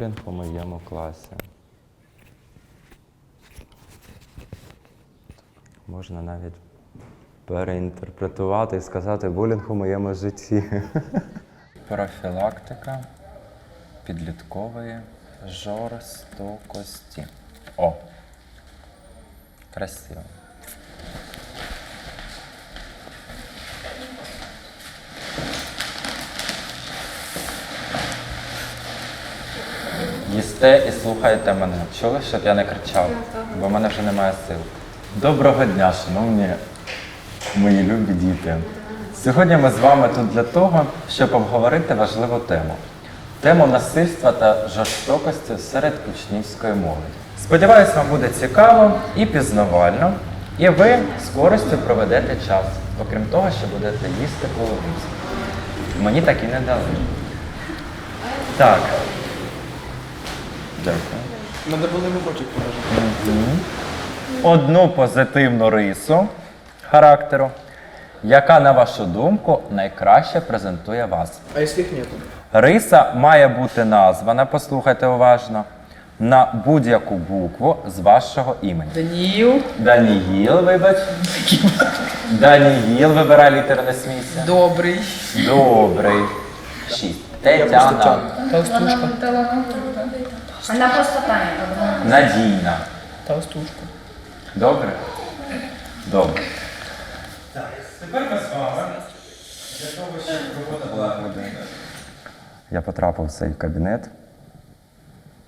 булінг у моєму класі. Можна навіть переінтерпретувати і сказати булінг у моєму житті. Профілактика підліткової жорстокості. О! Красиво. Їсте і слухайте мене. Чули, щоб я не кричав? Бо в мене вже немає сил. Доброго дня, шановні мої любі діти. Сьогодні ми з вами тут для того, щоб обговорити важливу тему. Тему насильства та жорстокості серед учнівської молоді. Сподіваюсь, вам буде цікаво і пізнавально, і ви з користю проведете час, окрім того, що будете їсти половинці. Мені так і не дали. Так. Дякую. Надо було мобочок положити. одну позитивну рису характеру, яка, на вашу думку, найкраще презентує вас. А якщо їх нету? Риса має бути названа, послухайте уважно, на будь-яку букву з вашого імені. Даніїл. Даніїл, вибач. Даніїл, вибирай літеру, не смійся. Добрий. Добрий. Шість. Тетяна. Толстушка. Вона просто Таня. Надійна. Толстушка. Добре? Добре. Тепер ми з вами. Для того, щоб робота Я потрапив в цей кабінет,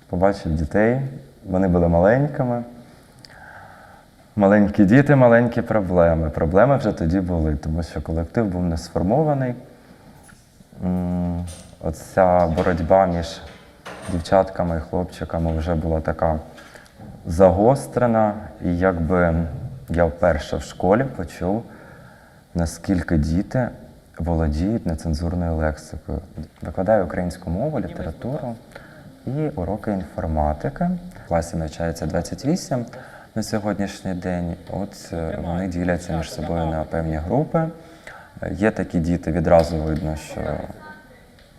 побачив дітей. Вони були маленькими. Маленькі діти, маленькі проблеми. Проблеми вже тоді були, тому що колектив був не сформований. Оця боротьба між дівчатками і хлопчиками вже була така загострена. І якби я вперше в школі почув, наскільки діти володіють нецензурною лексикою. Викладаю українську мову, літературу і уроки інформатики. В класі навчається 28 на сьогоднішній день. От е, вони діляться між собою на певні групи. Е, Є такі діти, відразу видно, що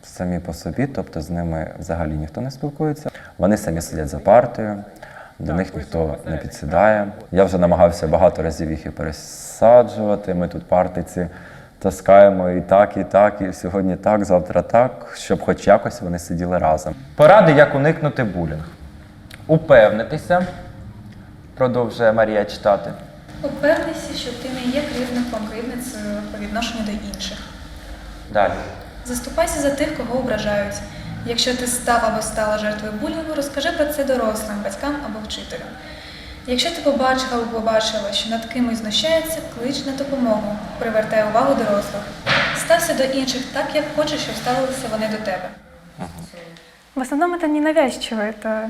самі по собі, тобто з ними взагалі ніхто не спілкується. Вони самі сидять за партою, до них ніхто не підсідає. Я вже намагався багато разів їх і пересаджувати. Ми тут партиці таскаємо і так, і так, і сьогодні так, завтра так, щоб хоч якось вони сиділи разом. Поради, як уникнути булінг. Упевнитися, продовжує Марія читати. Упевнися, що ти не є кривдником, кривницею по відношенню до інших. Далі. Заступайся за тих, кого ображають. Якщо ти став або стала жертвою булінгу, розкажи про це дорослим, батькам або вчителям. Якщо ти побачив або побачила, що над кимось знущається, клич на допомогу, привертай увагу дорослих. Стався до інших так, як хочеш, щоб ставилися вони до тебе. В основном это ненавязчиво, это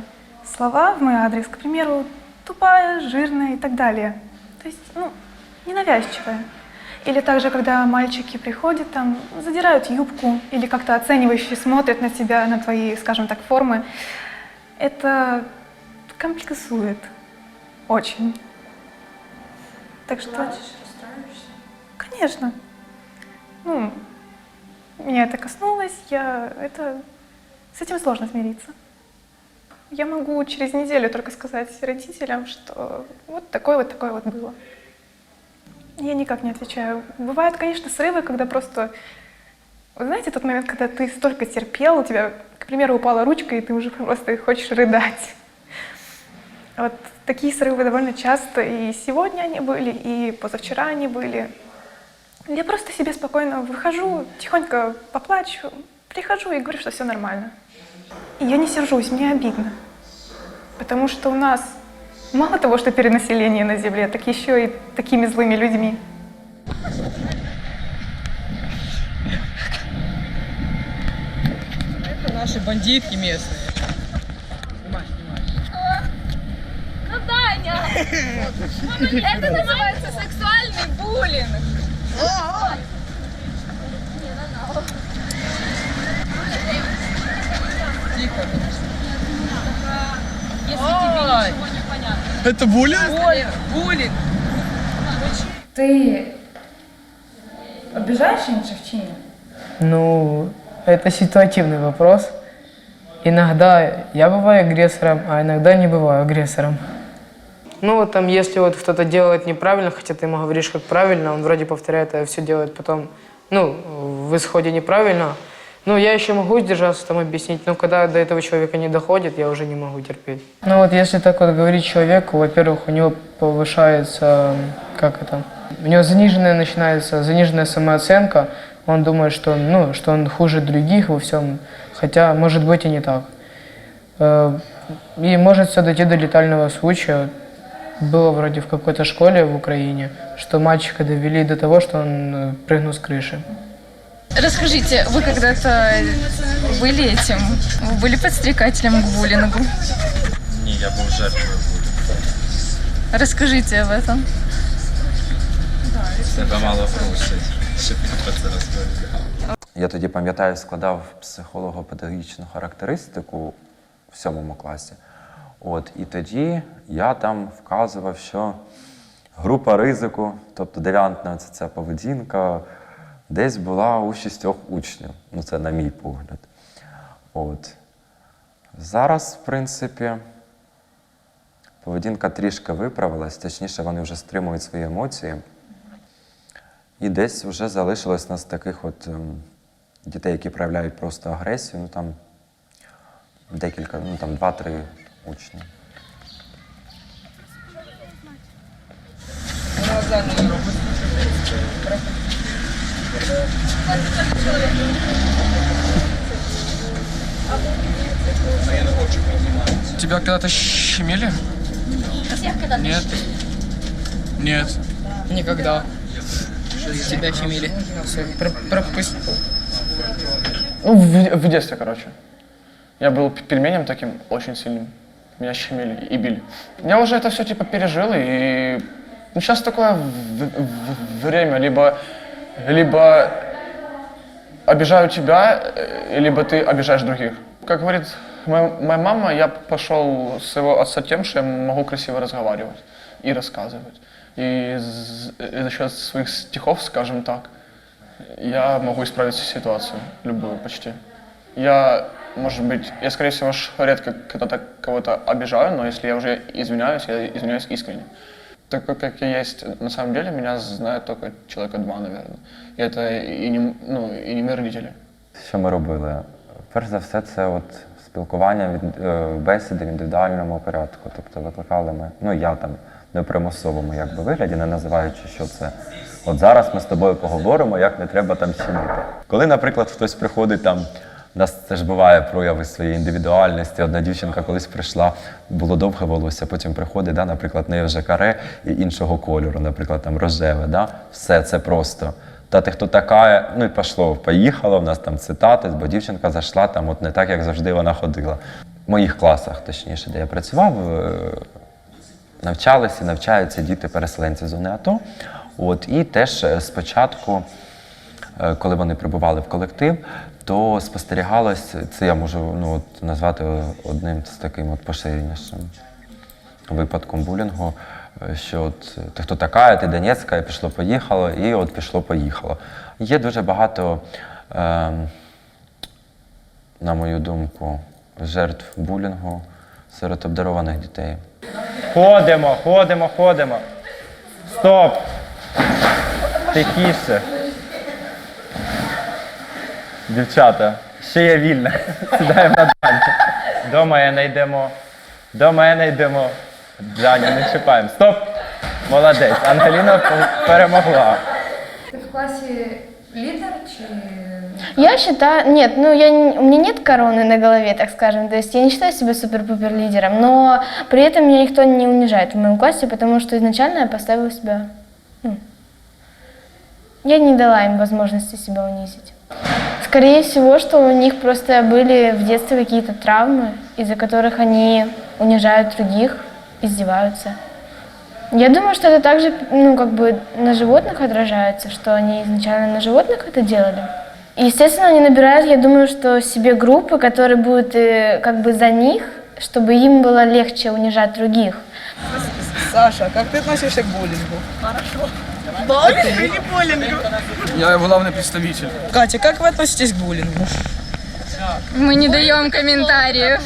слова в мой адрес, к примеру, тупая, жирная и так далее. То есть, ну, ненавязчивая. Или также, когда мальчики приходят, там, задирают юбку или как-то оценивающе смотрят на тебя, на твои, скажем так, формы. Это комплексует. Очень. Так что... Конечно. Ну, меня это коснулось, я это с этим сложно смириться. Я могу через неделю только сказать родителям, что вот такое вот такое вот было. Я никак не отвечаю. Бывают, конечно, срывы, когда просто... Вы знаете тот момент, когда ты столько терпел, у тебя, к примеру, упала ручка, и ты уже просто хочешь рыдать. Вот такие срывы довольно часто, и сегодня они были, и позавчера они были. Я просто себе спокойно выхожу, тихонько поплачу, прихожу и говорю, что все нормально. И я не сержусь, мне обидно. Потому что у нас мало того, что перенаселение на Земле, так еще и такими злыми людьми. Это наши бандитки местные. Снимай! Это называется сексуальный буллинг. Тихо. Если тебе ничего. Это буллинг? Буллинг. Буллинг. Ти обіжаєш інших чи ні? Ну, это ситуативный вопрос. иногда я бываю агрессором, а иногда не бываю агрессором. Ну, вот там, если вот кто-то делает неправильно, хотя ты ему говоришь, как правильно, он вроде повторяет, а все делает потом, ну, в исходе неправильно. ну, я еще могу сдержаться, там объяснить, но когда до этого человека не доходит, я уже не могу терпеть. Ну, вот если так вот говорить человеку, во-первых, у него повышается, как это, у него заниженная начинается, заниженная самооценка, он думает, что, ну, что он хуже других во всем, хотя, может быть, и не так. Э, И может все дойти до летального случая. Было вроде в какой-то школе в Украине, что мальчика довели до того, что он э, прыгнул с крыши. Расскажите, вы когда-то были этим, вы были подстрекателем к буллингу? Ні, я був жертвою. Расскажите об этом. Себе мало грушить, щоб я про це розповідав. Я тоді пам'ятаю, складав психолого-педагогічну характеристику в сьомому класі. От, і тоді я там вказував, що група ризику, тобто девіантна це, це поведінка, десь була у шістьох учнів. Ну, це на мій погляд. От. Зараз, в принципі, поведінка трішки виправилась, точніше, вони вже стримують свої емоції. І десь вже залишилось нас таких от ем, дітей, які проявляють просто агресію, ну там декілька, ну там два-три учні. Тебя когда-то щемили? Нет. Нет. Никогда. Тебя щемили. Всё, про- пропусти. Ну, в, в детстве, короче. Я был пельменем таким очень сильным. Меня щемили и били. Я уже это все типа пережил, и ну, сейчас такое в- в- время, либо, либо обижаю тебя, э, либо ты обижаешь других. Как говорит моя, моя мама, я пошел с своего отца тем, что я могу красиво разговаривать и рассказывать. И, и за счет своих стихов, скажем так, я могу исправить ситуацию, любую почти. Я, может быть, я, скорее всего, редко когда-то кого-то обижаю, но если я уже извиняюсь, я извиняюсь искренне. Такой, как я есть, на самом деле, меня знает только человека два, наверное. И это и не, ну, и не мои родители. Що ми робили? Перш за все, це от спілкування від е, бесіди в індивідуальному порядку. Тобто викликали ми, ну я там не примусовому якби вигляді, не називаючи, що це. От зараз ми з тобою поговоримо, як не треба там чинити. Коли, наприклад, хтось приходить там. У нас це ж буває прояви своєї індивідуальності. Одна дівчинка колись прийшла, було довге волосся, потім приходить, да, наприклад, неї вже каре і іншого кольору, наприклад, там рожеве. Да? Все це просто. Та ти хто така, ну і пішло, поїхало, в нас там цитати, бо дівчинка зайшла там, от не так, як завжди вона ходила. В моїх класах, точніше, де я працював, е, навчалися, навчаються діти-переселенці зони АТО. От, і теж е, спочатку, коли вони прибували в колектив, то спостерігалось, це я можу ну, от, назвати одним з таким от поширенішим випадком булінгу, е, що от ти хто така, ти Донецька, і пішло-поїхало, і от пішло-поїхало. Є дуже багато, е, на мою думку, жертв булінгу серед обдарованих дітей. Ходимо, ходимо, ходимо. Стоп! Тихіше. Дівчата, ще є вільна. Сідаємо на Даню. До мене йдемо. До мене йдемо. Даню, не чіпаємо. Стоп! Молодець. Ангеліна перемогла. Ти в класі лідер чи Я считаю, нет, ну я, не- у меня нет короны на голове, так скажем, то есть я не считаю себя супер-пупер лидером, но при этом меня никто не унижает в моем классе, потому что изначально я поставила себя, ну, я не дала им возможности себя унизить. Скорее всего, что у них просто были в детстве какие-то травмы, из-за которых они унижают других, издеваются. Я думаю, что это также, ну, как бы на животных отражается, что они изначально на животных это делали. И, естественно, они набирают, я думаю, что себе группы, которые будут э, как бы за них, чтобы им было легче унижать других. Саша, как ты относишься к буллингу? Хорошо. Буллингу или буллингу? Я главный представитель. Катя, как вы относитесь к буллингу? Мы не даем комментариев.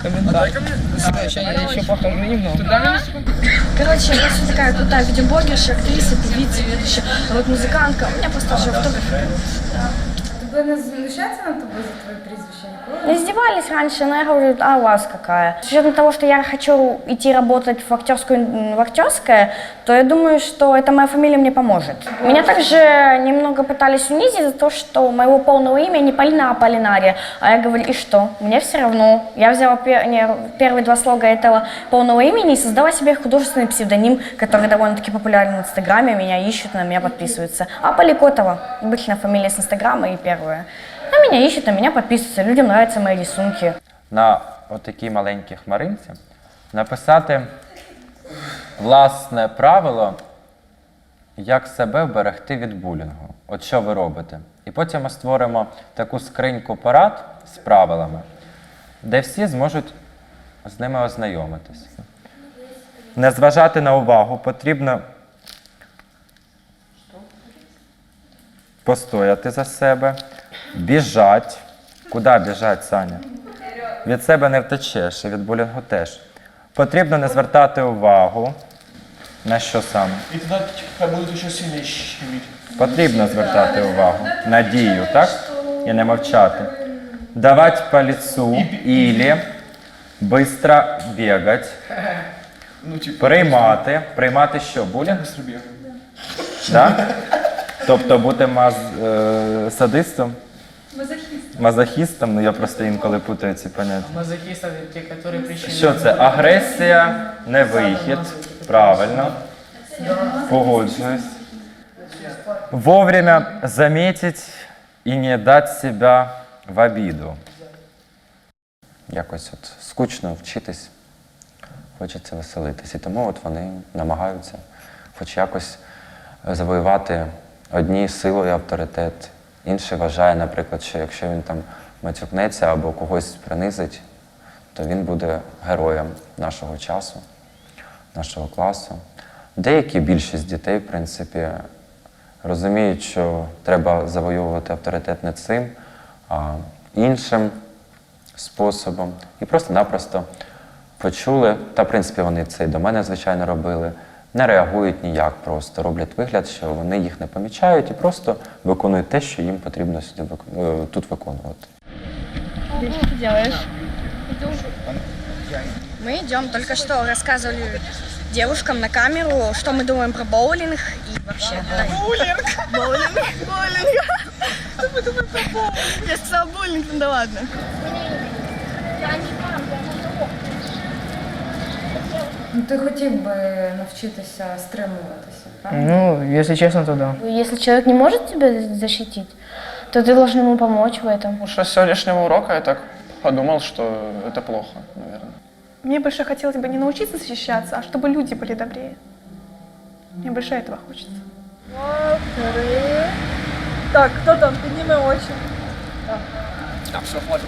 Комментарий. Я еще похожу немного. Короче, я все такая крутая видеоблогерша, актриса, певица, ведущая, рок-музыкантка. У меня просто уже автограф. Тебе не знущаються над тобою за твоє прізвище ніколи? Не издевались раньше, но я говорю, а у вас какая? С учетом того, что я хочу идти работать в актерскую, м, в актерское, то я думаю, что эта моя фамилия мне поможет. Меня также немного пытались унизить за то, что моего полного имя не Полина, а Полинария. А я говорю, и что? Мне все равно. Я взяла пе- не, первые два слога этого полного имени и создала себе художественный псевдоним, который довольно-таки популярен в Инстаграме, меня ищут, на меня подписываются. А Поликотова, обычная фамилия с Инстаграма и первая. На меня ищут, на меня подписываются, людям нравятся мои рисунки. на отакій маленькій хмаринці написати власне правило, як себе вберегти від булінгу. От що ви робите. І потім ми створимо таку скриньку порад з правилами, де всі зможуть з ними ознайомитись. Не зважати на увагу, потрібно постояти за себе, біжать. Куди біжать, Саня? Від себе не втечеш, і від булінгу теж. Потрібно не звертати увагу. На що саме? И тогда типа, будут еще сильнее. Потрібно звертати увагу на дію, так? І не мовчати. Давати по лицу ілі быстро бігати, Ну, приймати. Приймати що? Булінг? Да? Тобто бути маз... е, садистом? Мазохістом, ну я просто інколи путаю ці поняття. Мазохисты это те, которые причиняют. Що це? Агресія, не вихід. Правильно. Погоджуюсь. Вовремя заметить і не дати себе в обіду. Якось от скучно вчитись, хочеться веселитись. І тому от вони намагаються хоч якось завоювати одні силою авторитет. Інший вважає, наприклад, що якщо він там матюкнеться або когось принизить, то він буде героєм нашого часу, нашого класу. Деякі більшість дітей, в принципі, розуміють, що треба завоювати авторитет не цим, а іншим способом. І просто-напросто почули, та в принципі вони це і до мене, звичайно, робили, не реагують ніяк просто, роблять вигляд, що вони їх не помічають і просто виконують те, що їм потрібно сюди вик- е, тут виконувати. Что ты делаешь? Мы идем, только что рассказывали девушкам на камеру, что мы думаем про боулинг и вообще. Боулинг? Боулинг? Боулинг. Что мы думаем про боулинг? Я сказала боулинг, ну да ладно. Ну ти хотів би навчитися стримуватися, правильно? Ну, если честно, то да. Если человек не может тебя защитить, то ты должен ему помочь в этом. Потому что с сегодняшнего урока я так подумал, что это плохо, наверное. Мне больше хотелось бы не научиться защищаться, а чтобы люди были добрее. Мне больше этого хочется. Так, кто там? Подними очи. Так, все, хватит.